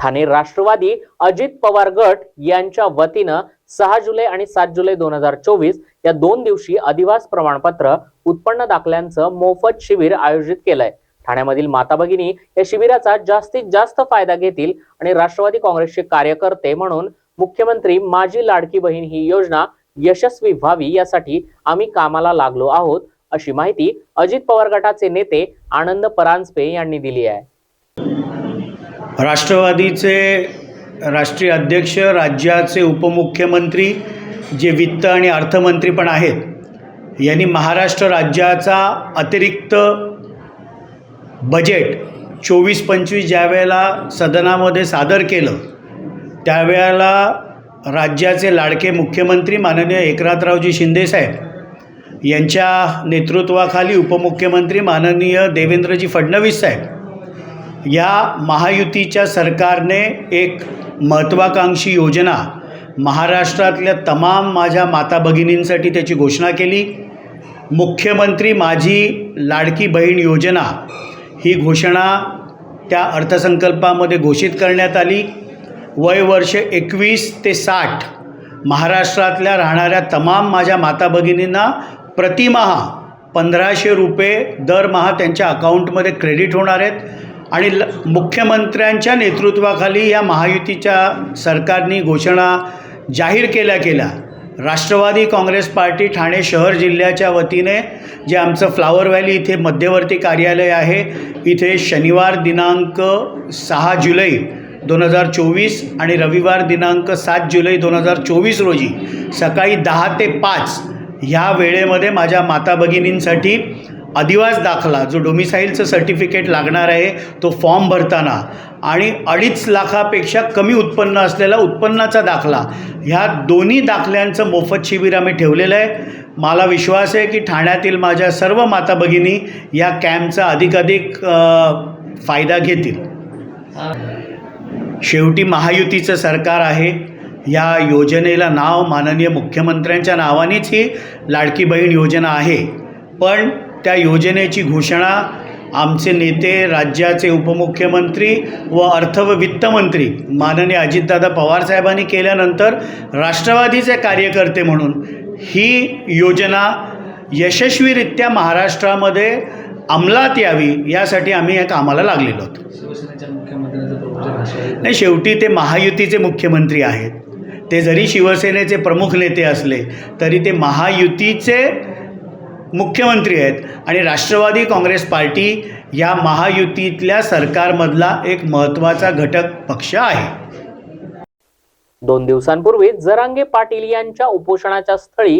ठाणे राष्ट्रवादी अजित पवार गट यांच्या वतीनं सहा जुलै आणि सात जुलै दोन हजार चोवीस या दोन दिवशी अधिवास प्रमाणपत्र उत्पन्न दाखल्यांचं मोफत शिबिर आयोजित केलंय. ठाण्यामधील माता भगिनी या शिबिराचा जास्तीत जास्त फायदा घेतील आणि राष्ट्रवादी काँग्रेसचे कार्यकर्ते म्हणून मुख्यमंत्री माझी लाडकी बहीण ही योजना यशस्वी व्हावी यासाठी आम्ही कामाला लागलो आहोत अशी माहिती अजित पवार गटाचे नेते आनंद परांजपे यांनी दिली आहे. राष्ट्रवादीचे राष्ट्रीय अध्यक्ष राज्याचे उपमुख्यमंत्री जे वित्त आणि अर्थमंत्री पण आहेत यांनी महाराष्ट्र राज्याचा अतिरिक्त बजेट चोवीस पंचवीस ज्यावेळेला सदनामध्ये सादर केलं त्यावेळेला राज्याचे लाडके मुख्यमंत्री माननीय एकनाथरावजी शिंदेसाहेब यांच्या नेतृत्वाखाली उपमुख्यमंत्री माननीय देवेंद्रजी फडणवीस साहेब या महायुतीच्या सरकारने एक महत्त्वाकांक्षी योजना महाराष्ट्रातल्या तमाम माझ्या माता भगिनींसाठी त्याची घोषणा केली. मुख्यमंत्री माझी लाडकी बहीण योजना ही घोषणा त्या अर्थसंकल्पामध्ये घोषित करण्यात आली. वय वर्ष एकवीस ते साठ महाराष्ट्रातल्या राहणाऱ्या तमाम माझ्या माता भगिनींना प्रतिमहा पंधराशे रुपये दरमहा त्यांच्या अकाउंटमध्ये क्रेडिट होणार आहेत. आणि ल मुख्यमंत्र्यांच्या नेतृत्वाखाली या महायुतीच्या सरकारने घोषणा जाहीर केल्या केल्या. राष्ट्रवादी काँग्रेस पार्टी ठाणे शहर जिल्ह्याच्या वतीने जे आमचं फ्लावर व्हॅली इथे मध्यवर्ती कार्यालय आहे इथे शनिवार दिनांक सहा जुलै दोन हजार चोवीस आणि रविवार दिनांक सात जुलै दोन हजार चोवीस रोजी सकाळी दहा ते पाच ह्या वेळेमध्ये माझ्या माता भगिनींसाठी अधिवास दाखला जो डोमिसाईलचं सर्टिफिकेट लागणार आहे तो फॉर्म भरताना. आणि अडीच लाखापेक्षा कमी उत्पन्न असलेला उत्पन्नाचा दाखला. ह्या दोन्ही दाखल्यांचं मोफत शिबिर आम्ही ठेवलेलं आहे. मला विश्वास आहे की ठाण्यातील माझ्या सर्व माता भगिनी या कॅम्पचा अधिकाधिक फायदा घेतील. शेवटी महायुतीचं सरकार आहे. या योजनेला नाव माननीय मुख्यमंत्र्यांच्या नावानेच ही लाडकी बहीण योजना आहे. पण त्या योजनेची घोषणा आमचे नेते राज्याचे उपमुख्यमंत्री व अर्थ व वित्तमंत्री माननीय अजितदादा पवारसाहेबांनी केल्यानंतर राष्ट्रवादीचे कार्यकर्ते म्हणून ही योजना यशस्वीरित्या महाराष्ट्रामध्ये अंमलात यावी यासाठी आम्ही या कामाला लागलेलो होतो नाही शेवटी ते महायुतीचे मुख्यमंत्री आहेत. ते जरी शिवसेनेचे प्रमुख नेते असले तरी ते महायुतीचे मुख्यमंत्री आहेत. आणि राष्ट्रवादी काँग्रेस पार्टी या महायुतीतल्या सरकारमधला एक महत्त्वाचा घटक पक्ष आहे. दोन दिवसांपूर्वी जरांगे पाटील यांच्या उपोषणाच्या स्थळी